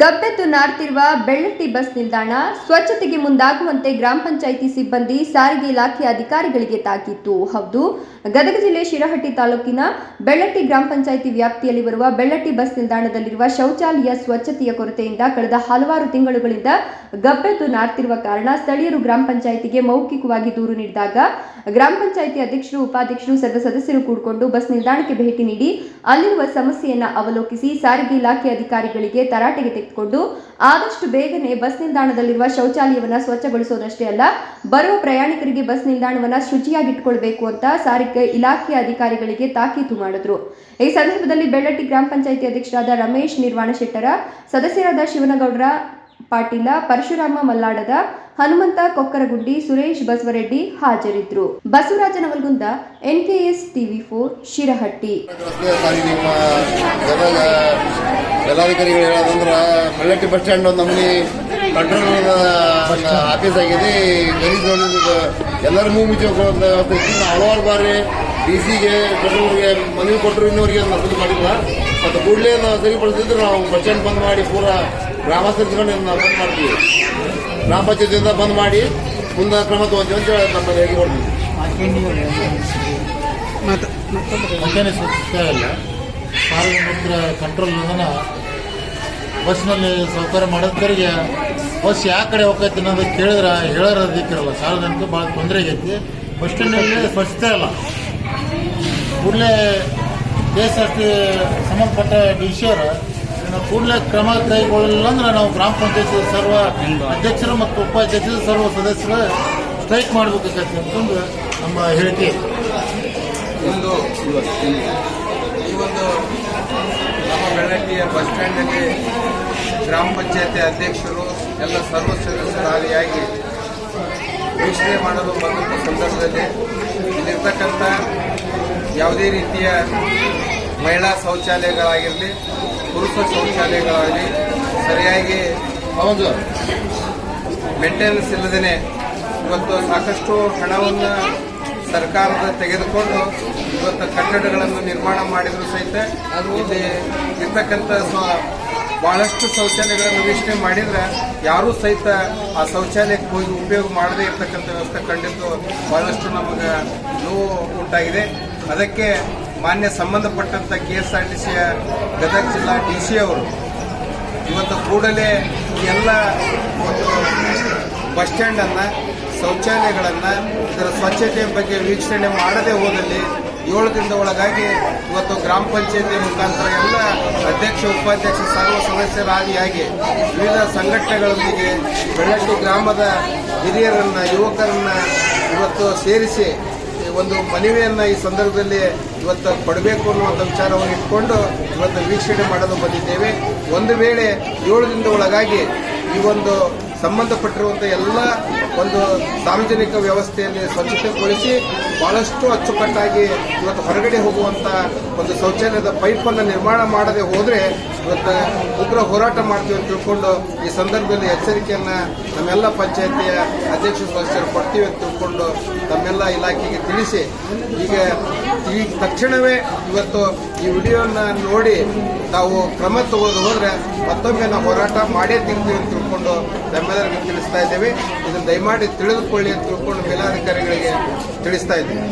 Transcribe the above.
ಗಬ್ಬೆದ್ದು ನಾರ್ತಿರುವ Bellatti bus ನಿಲ್ದಾಣ ಸ್ವಚ್ಛತೆಗೆ ಮುಂದಾಗುವಂತೆ ಗ್ರಾಮ ಪಂಚಾಯಿತಿ ಸಿಬ್ಬಂದಿ ಸಾರಿಗೆ ಇಲಾಖೆ ಅಧಿಕಾರಿಗಳಿಗೆ ತಾಕೀತು ಹೌದು, ಗದಗ ಜಿಲ್ಲೆ ಶಿರಹಟ್ಟಿ ತಾಲೂಕಿನ ಬೆಳ್ಳಟ್ಟಿ ಗ್ರಾಮ ಪಂಚಾಯಿತಿ ವ್ಯಾಪ್ತಿಯಲ್ಲಿ ಬರುವ ಬೆಳ್ಳಟ್ಟಿ ಬಸ್ ನಿಲ್ದಾಣದಲ್ಲಿರುವ ಶೌಚಾಲಯ ಸ್ವಚ್ಛತೆಯ ಕೊರತೆಯಿಂದ ಕಳೆದ ಹಲವಾರು ತಿಂಗಳುಗಳಿಂದ ಗಬ್ಬೆದ್ದು ನಾರ್ತಿರುವ ಕಾರಣ ಸ್ಥಳೀಯರು ಗ್ರಾಮ ಪಂಚಾಯಿತಿಗೆ ಮೌಖಿಕವಾಗಿ ದೂರು ನೀಡಿದಾಗ ಗ್ರಾಮ ಪಂಚಾಯಿತಿ ಅಧ್ಯಕ್ಷರು, ಉಪಾಧ್ಯಕ್ಷರು ಸರ್ವ ಸದಸ್ಯರು ಕೂಡಿಕೊಂಡು ಬಸ್ ನಿಲ್ದಾಣಕ್ಕೆ ಭೇಟಿ ನೀಡಿ ಅಲ್ಲಿರುವ ಸಮಸ್ಯೆಯನ್ನು ಅವಲೋಕಿಸಿ ಸಾರಿಗೆ ಇಲಾಖೆ ಅಧಿಕಾರಿಗಳಿಗೆ ತರಾಟೆಗೆ ತೆಗೆದುಕೊಂಡು ಆದಷ್ಟು ಬೇಗನೆ ಬಸ್ ನಿಲ್ದಾಣದಲ್ಲಿರುವ ಶೌಚಾಲಯವನ್ನ ಸ್ವಚ್ಛಗೊಳಿಸೋದಷ್ಟೇ ಅಲ್ಲ, ಬರುವ ಪ್ರಯಾಣಿಕರಿಗೆ ಬಸ್ ನಿಲ್ದಾಣವನ್ನ ಶುಚಿಯಾಗಿಟ್ಕೊಳ್ಬೇಕು ಅಂತ ಸಾರಿಗೆ ಇಲಾಖೆ ಅಧಿಕಾರಿಗಳಿಗೆ ತಾಕೀತು ಮಾಡಿದ್ರು. ಈ ಸಂದರ್ಭದಲ್ಲಿ ಬೆಳ್ಳಟ್ಟಿ ಗ್ರಾಮ ಪಂಚಾಯಿತಿ ಅಧ್ಯಕ್ಷರಾದ ರಮೇಶ್ ನಿರ್ವಾಣ ಶೆಟ್ಟರ ಸದಸ್ಯರಾದ ಶಿವನಗೌಡರ ಪಾಟೀಲ, ಪರಶುರಾಮ ಮಲ್ಲಾಡದ, ಹನುಮಂತ ಕೊಕ್ಕರಗುಡ್ಡಿ, ಸುರೇಶ್ ಬಸವರೆಡ್ಡಿ ಹಾಜರಿದ್ದರು Basavaraj Navalgund, NKS TV four, Shirahatti. ಜಿಲ್ಲಾಧಿಕಾರಿಗಳು ಹೇಳೋದಂದ್ರೆ ಬೆಳ್ಳಟ್ಟಿ ಬಸ್ ಸ್ಟ್ಯಾಂಡ್ ಒಂದು ನಮ್ಮನಿ ಕಂಟ್ರೋಲ್ ಆಫೀಸ್ ಆಗಿದೆ ಗಲೀಜ್ ನೋಡಿದ ಎಲ್ಲರ ಮೂಗು ಮುಚ್ಚೋಕೊಳ್ಳುವಂತ ವ್ಯವಸ್ಥೆ ಇತ್ತು. ಹಲವಾರು ಬಾರಿ ಡಿ ಸಿಗೆ ಕಂಟ್ರೋಲ್ಗೆ ಮನವಿ ಕೊಟ್ಟರು ಇನ್ನೂರಿಗೆ ಮಸೂದೆ ಮಾಡಿಲ್ಲ ಮತ್ತು ಕೂಡಲೇ ನಾವು ಸರಿಪಡಿಸಿದ್ರೆ ನಾವು ಬಸ್ ಸ್ಟ್ಯಾಂಡ್ ಬಂದ್ ಮಾಡಿ ಪೂರಾ ಗ್ರಾಮಸ್ಥರು ಇಟ್ಕೊಂಡು ನಾವು ಬಂದ್ ಮಾಡ್ತೀವಿ ಗ್ರಾಮ ಪಂಚಾಯತಿಯಿಂದ ಬಂದ್ ಮಾಡಿ ಮುಂದೆ ಕ್ರಮ ತಗೊಂತೀವಿ ಅಂತ ಹೇಳಿ ನಮ್ಮ ಹೇಗೆ ಕೊಡ್ತೀವಿ ಇಲ್ಲ ಸಾರ್ವಜನಿಕರ ಕಂಟ್ರೋಲ್ ಬಸ್ನಲ್ಲಿ ಸೌಕರ್ಯ ಮಾಡೋದ್ರಿಗೆ ಬಸ್ ಯಾವ ಕಡೆ ಹೋಗೈತಿ ಅನ್ನೋದು ಕೇಳಿದ್ರೆ ಹೇಳೋದಿಕ್ಕಿರಲ್ಲ ಸಾರ್ವಜನಿಕ ಭಾಳ ತೊಂದರೆ ಆಗೈತಿ. ಬಸ್ ಸ್ಟ್ಯಾಂಡಲ್ಲಿ ಸ್ವಚ್ಛತೆ ಇಲ್ಲ. ಕೂಡಲೇ ಕೆ ಎಸ್ ಆರ್ ಟಿ ಸಂಬಂಧಪಟ್ಟ ಡಿ ಸಿ ಅವರು ಕೂಡಲೇ ಕ್ರಮ ಕೈಗೊಳ್ಳಲಿಲ್ಲ ಅಂದ್ರೆ ನಾವು ಗ್ರಾಮ ಪಂಚಾಯತ್ ಸರ್ವ ಅಧ್ಯಕ್ಷರು ಮತ್ತು ಉಪಾಧ್ಯಕ್ಷರು ಸರ್ವ ಸದಸ್ಯರು ಸ್ಟ್ರೈಕ್ ಮಾಡಬೇಕಾಗತ್ತೆ ಅಂತಂದು ನಮ್ಮ ಹೇಳಿಕೆ. ಇಂದು ಈ ಒಂದು ಬೆಳ್ಳಟ್ಟಿಯ ಬಸ್ ಸ್ಟ್ಯಾಂಡಲ್ಲಿ ಗ್ರಾಮ ಪಂಚಾಯತಿ ಅಧ್ಯಕ್ಷರು, ಎಲ್ಲ ಸರ್ವ ಸದಸ್ಯರಾಗಿಯಾಗಿ ವೀಕ್ಷಣೆ ಮಾಡಲು ಬಂದಂಥ ಸಂದರ್ಭದಲ್ಲಿ ಇಲ್ಲಿರ್ತಕ್ಕಂಥ ಯಾವುದೇ ರೀತಿಯ ಮಹಿಳಾ ಶೌಚಾಲಯಗಳಾಗಿರಲಿ, ಪುರುಷ ಶೌಚಾಲಯಗಳಾಗಲಿ, ಸರಿಯಾಗಿ ಹೌದು ಮೇಂಟೆನೆನ್ಸ್ ಇಲ್ಲದೇ ಇವತ್ತು ಸಾಕಷ್ಟು ಹಣವನ್ನು ಸರ್ಕಾರದ ತೆಗೆದುಕೊಂಡು ಇವತ್ತು ಕಟ್ಟಡಗಳನ್ನು ನಿರ್ಮಾಣ ಮಾಡಿದ್ರು ಸಹಿತ ಇಲ್ಲಿ ಇರ್ತಕ್ಕಂಥ ಸ್ವ- ಬಹಳಷ್ಟು ಶೌಚಾಲಯಗಳನ್ನು ವೀಕ್ಷಣೆ ಮಾಡಿದ್ರೆ ಯಾರೂ ಸಹಿತ ಆ ಶೌಚಾಲಯಕ್ಕೆ ಹೋಗಿ ಉಪಯೋಗ ಮಾಡದೇ ಇರ್ತಕ್ಕಂಥ ವ್ಯವಸ್ಥೆ ಕಂಡಿದ್ದು ಬಹಳಷ್ಟು ನಮಗೆ ನೋವು ಉಂಟಾಗಿದೆ. ಅದಕ್ಕೆ ಮಾನ್ಯ ಸಂಬಂಧಪಟ್ಟಂಥ ಕೆ ಎಸ್ ಆರ್ ಟಿ ಸಿಯ ಗದಗ ಜಿಲ್ಲಾ ಡಿ ಸಿ ಅವರು ಇವತ್ತು ಕೂಡಲೇ ಎಲ್ಲ ಒಂದು ಬಸ್ ಸ್ಟ್ಯಾಂಡನ್ನು, ಶೌಚಾಲಯಗಳನ್ನು, ಇದರ ಸ್ವಚ್ಛತೆ ಬಗ್ಗೆ ವೀಕ್ಷಣೆ ಮಾಡದೇ ಹೋದಲ್ಲಿ ಏಳು ದಿನದ ಒಳಗಾಗಿ ಇವತ್ತು ಗ್ರಾಮ ಪಂಚಾಯತಿ ಮುಖಾಂತರ ಎಲ್ಲ ಅಧ್ಯಕ್ಷ, ಉಪಾಧ್ಯಕ್ಷ, ಸರ್ವ ಸದಸ್ಯರಾದಿಯಾಗಿ ವಿವಿಧ ಸಂಘಟನೆಗಳೊಂದಿಗೆ ಬೆಳ್ಳಟ್ಟಿ ಗ್ರಾಮದ ಹಿರಿಯರನ್ನ, ಯುವಕರನ್ನ ಇವತ್ತು ಸೇರಿಸಿ ಒಂದು ಮನವಿಯನ್ನ ಈ ಸಂದರ್ಭದಲ್ಲಿ ಇವತ್ತು ಕೊಡಬೇಕು ಅನ್ನುವಂಥ ವಿಚಾರವನ್ನು ಇಟ್ಕೊಂಡು ಇವತ್ತು ವೀಕ್ಷಣೆ ಮಾಡಲು ಬಂದಿದ್ದೇವೆ. ಒಂದು ವೇಳೆ ಏಳು ದಿನದ ಒಳಗಾಗಿ ಈ ಒಂದು ಸಂಬಂಧಪಟ್ಟಿರುವಂಥ ಎಲ್ಲ ಒಂದು ಸಾರ್ವಜನಿಕ ವ್ಯವಸ್ಥೆಯಲ್ಲಿ ಸ್ವಚ್ಛತೆಗೊಳಿಸಿ ಬಹಳಷ್ಟು ಅಚ್ಚುಕಟ್ಟಾಗಿ ಇವತ್ತು ಹೊರಗಡೆ ಹೋಗುವಂಥ ಒಂದು ಶೌಚಾಲಯದ ಪೈಪನ್ನು ನಿರ್ಮಾಣ ಮಾಡದೆ ಹೋದರೆ ಇವತ್ತು ಉಗ್ರ ಹೋರಾಟ ಮಾಡ್ತೀವಿ ಅಂತ ತಿಳ್ಕೊಂಡು ಈ ಸಂದರ್ಭದಲ್ಲಿ ಎಚ್ಚರಿಕೆಯನ್ನ ನಮ್ಮೆಲ್ಲ ಪಂಚಾಯತಿಯ ಅಧ್ಯಕ್ಷ ಸದಸ್ಯರು ಕೊಡ್ತೀವಿ ಅಂತ ತಿಳ್ಕೊಂಡು ತಮ್ಮೆಲ್ಲ ಇಲಾಖೆಗೆ ತಿಳಿಸಿ ಈಗ ಈ ತಕ್ಷಣವೇ ಇವತ್ತು ಈ ವಿಡಿಯೋನ ನೋಡಿ ತಾವು ಕ್ರಮ ತಗೊಳ್ಳೋದು ಹೋದ್ರೆ ಮತ್ತೊಮ್ಮೆ ನಾವು ಹೋರಾಟ ಮಾಡೇ ತಿಂತೀವಿ ಅಂತ ತಿಳ್ಕೊಂಡು ನಮ್ಮೆಲ್ಲರಿಗೂ ತಿಳಿಸ್ತಾ ಇದ್ದೇವೆ. ಇದನ್ನು ದಯಮಾಡಿ ತಿಳಿದುಕೊಳ್ಳಿ ಅಂತ ತಿಳ್ಕೊಂಡು ಮೇಲಾಧಿಕಾರಿಗಳಿಗೆ ತಿಳಿಸ್ತಾ ಇದ್ದೇವೆ.